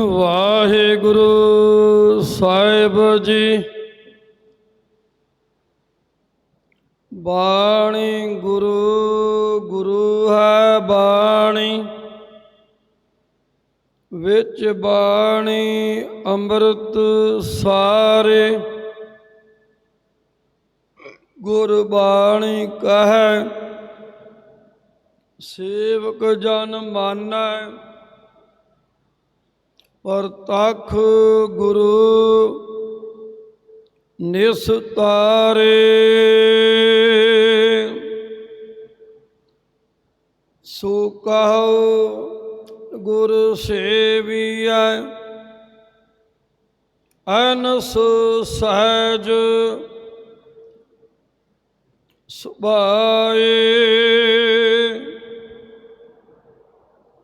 ਵਾਹਿਗੁਰੂ ਸਾਹਿਬ ਜੀ। ਬਾਣੀ ਗੁਰੂ ਗੁਰੂ ਹੈ ਬਾਣੀ। ਵਿੱਚ ਬਾਣੀ ਅੰਮ੍ਰਿਤ ਸਾਰੇ। ਗੁਰ ਬਾਣੀ ਕਹੈ, ਸੇਵਕ ਜਨ ਮਾਨੈ। ਪਰਤਖ ਗੁਰੂ ਨਿਸਤਾਰੇ ਸੋ ਕਹੋ ਗੁਰ ਸੇਵੀਐ ਅਨਸ ਸਹਜ ਸੁਭਾਏ।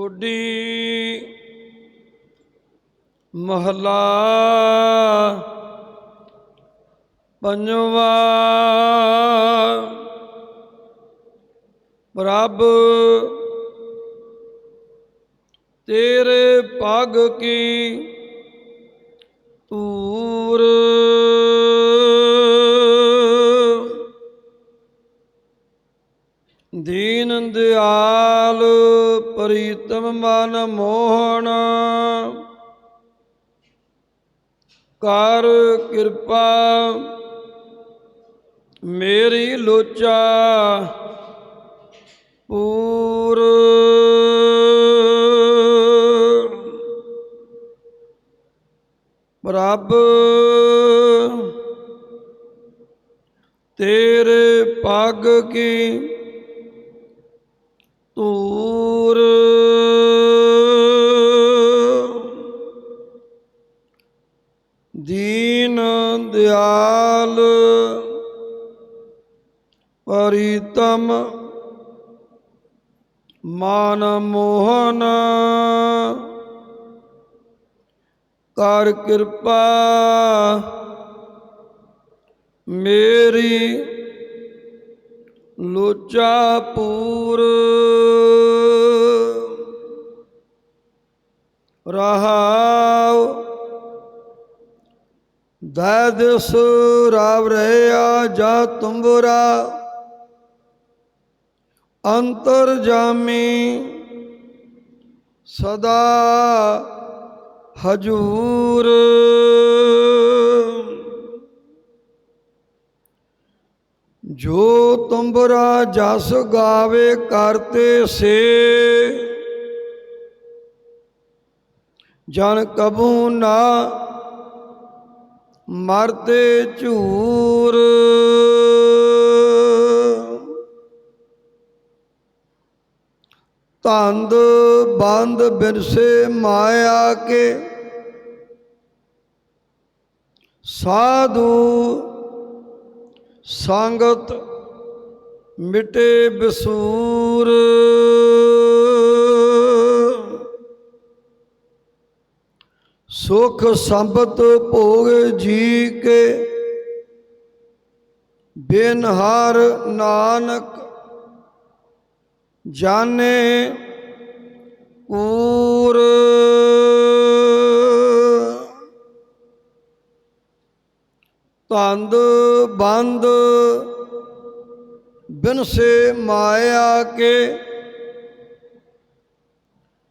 ਟੋਡੀ ਮਹਲਾ ਪੰਜਵਾ। ਪ੍ਰਭ ਤੇਰੇ ਪਗ ਕੀ ਤੂਰ ਦੀਨ ਦਿਆਲ ਪ੍ਰੀਤਮ ਮਨ ਮੋਹਣ। ਕਰ ਕਿਰਪਾ ਮੇਰੀ ਲੋਚਾ ਪੂਰ। ਪ੍ਰਭ ਤੇਰੇ ਪਗ ਕੀ ਦੀਨ ਦਿਆਲ ਪਰਿਤਮ ਮਾਨ ਮੋਹਨ ਕਰ ਕਿਰਪਾ ਮੇਰੀ ਲੋਚਾ ਪੂਰ ਰਹਾਉ ਦਦਸ ਰਾਵ ਰਹਿਆ ਜਾ ਤੁੰਬਰਾ, ਅੰਤਰ ਜਾਮੀ ਸਦਾ ਹਜੂਰ। ਜੋ ਤੁੰਬਰਾ ਜਸ ਗਾਵੇ ਕਰਤੇ ਸੇ, ਜਨ ਕਬੂ ਨਾ ਮਰਦੇ ਝੂਰ। ਤੰਦ ਬੰਦ ਬਿਰਸੇ ਮਾਇਆ ਕੇ। ਸਾਧੂ ਸੰਗਤ ਮਿਟੇ ਬਸੂਰ। ਸੁਖ ਸੰਪਤ ਭੋਗ ਜੀ ਕੇ ਬਿਨ ਹਰ ਨਾਨਕ ਜਾਣੇ ਕੂਰ। ਤੰਦ ਬੰਦ ਬਿਨ ਸੇ ਮਾਇਆ ਕੇ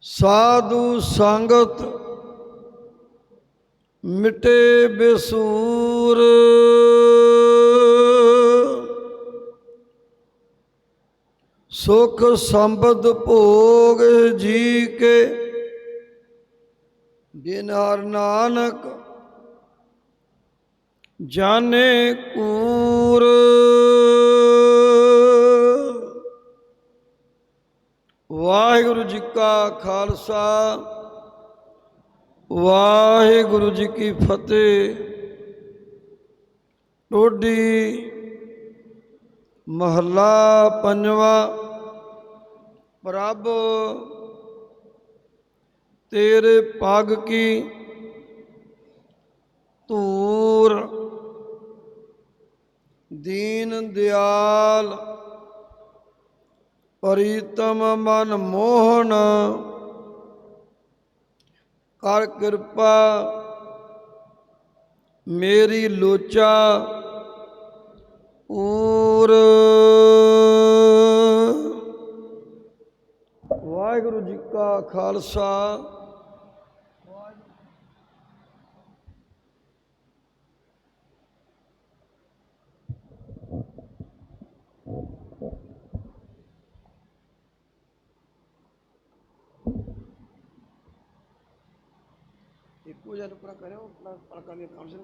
ਸਾਧੂ ਸੰਗਤ ਮਿਟੇ ਬਸੂਰ। ਸੁਖ ਸੰਬਦ ਭੋਗ ਜੀ ਕੇ ਬਿਨ ਹਰ ਨਾਨਕ ਜਾਣੇ ਕੂਰ। ਵਾਹਿਗੁਰੂ ਜੀ ਕਾ ਖਾਲਸਾ। ਵਾਹਿਗੁਰੂ ਜੀ ਕੀ ਫਤਿਹ। ਟੋਡੀ ਮਹੱਲਾ ਪੰਜਵਾ। ਪ੍ਰਭ, ਤੇਰੇ ਪਗ ਕੀ? ਧੂਰ, ਦੀਨ ਦਿਆਲ, ਪ੍ਰੀਤਮ ਮਨ ਮੋਹਨ। ਕਰ ਕਿਰਪਾ ਮੇਰੀ ਲੋਚਾ ਊਰ। ਵਾਹਿਗੁਰੂ ਜੀ ਕਾ ਖਾਲਸਾ। ਇੱਕੋ ਜਿਹਾ ਟੁਕੜਾ ਕਰਿਓ, ਆਪਣਾ ਪਲਕਾਂ ਦੀ ਕਾਉਂਸਲ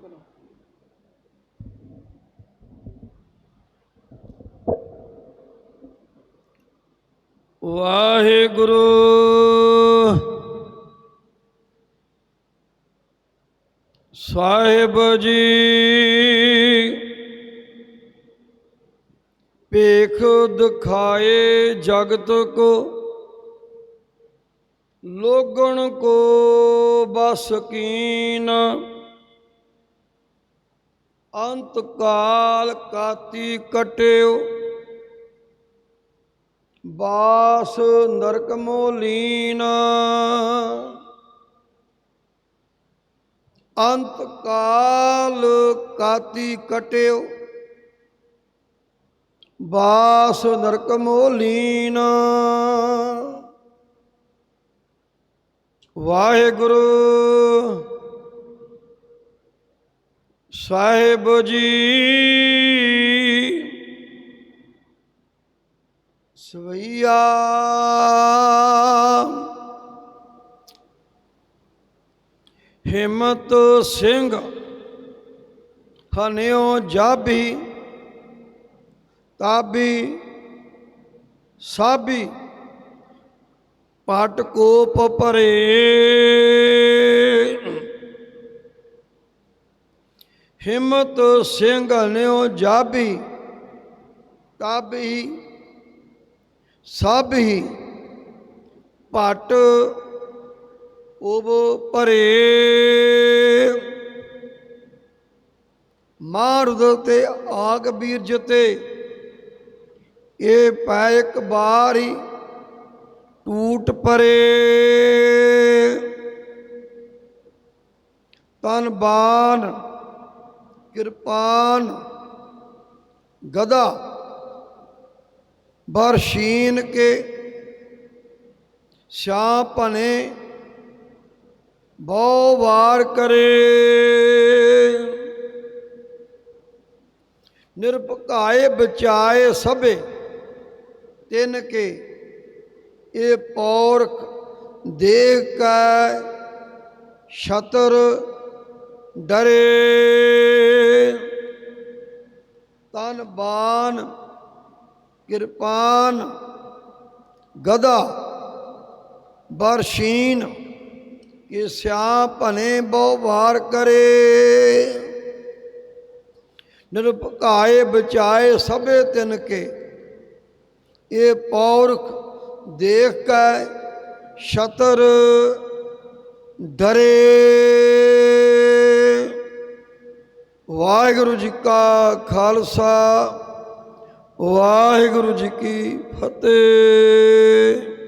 ਵਾਹਿਗੁਰੂ। ਸਾਹਿਬ ਜੀ ਪੇਖ ਦਿਖਾਏ ਜਗਤ ਕੋ। ਲੋਗਣ ਕੋ ਬਸ ਕੀਨ। ਅੰਤ ਕਾਲ ਕਾਤੀ ਕਟਿਓ। ਬਾਸ ਨਰਕ ਮੋਲੀਨ। ਅੰਤ ਕਾਲ ਕਾਤੀ ਕਟਿਓ। ਬਾਸ ਨਰਕ ਮੋਲੀਨ। ਵਾਹਿਗੁਰੂ। ਸਾਹਿਬ ਜੀ। ਸਵਈਆ। ਹਿੰਮਤ ਸਿੰਘ ਹਨਿਓ ਜਾਬੀ ਤਾਬੀ ਸਾਬੀ। ਪਟ ਕੋਪ ਭਰੇ। ਹਿੰਮਤ ਸਿੰਘ ਹਨਿਓ ਜਾਬੀ, ਤਾਬੀ ਸਭ ਹੀ ਪਟ ਉਬ ਭਰੇ। ਮਾਰੁਦ ਤੇ ਆਗ ਬੀਰਜ ਤੇ, ਇਹ ਪੈ ਇੱਕ ਬਾਰ ਹੀ ਟੂਟ ਪਰੇ। ਤਨ ਬਾਨ ਕਿਰਪਾਨ ਗਦਾ ਬਰਸ਼ੀਨ ਕੇ ਸ਼ਾ ਭਨੇ ਬਹੁ ਵਾਰ ਕਰੇ। ਨਿਰਭਕਾਏ ਬਚਾਏ ਸਭੇ ਤਿਨ ਕੇ। ਇਹ ਪੌਰਖ ਦੇਖ ਕੈ ਛਤਰ ਡਰੇ। ਤਨ ਬਾਨ ਕਿਰਪਾਨ ਗਦਾ ਬਰਸ਼ੀਨ ਕਿ ਸਿਆ ਭਨੇ ਬਹੁ ਵਾਰ ਕਰੇ। ਨਿਰਭਕਾਏ ਬਚਾਏ ਸਭੇ ਤਿਨ ਕੇ। ਇਹ ਪੌਰਖ ਦੇਖ ਕੇ ਸ਼ਤਰ ਡਰੇ। ਵਾਹਿਗੁਰੂ ਜੀ ਕਾ ਖਾਲਸਾ ਵਾਹਿਗੁਰੂ ਜੀ ਕੀ ਫਤਿਹ।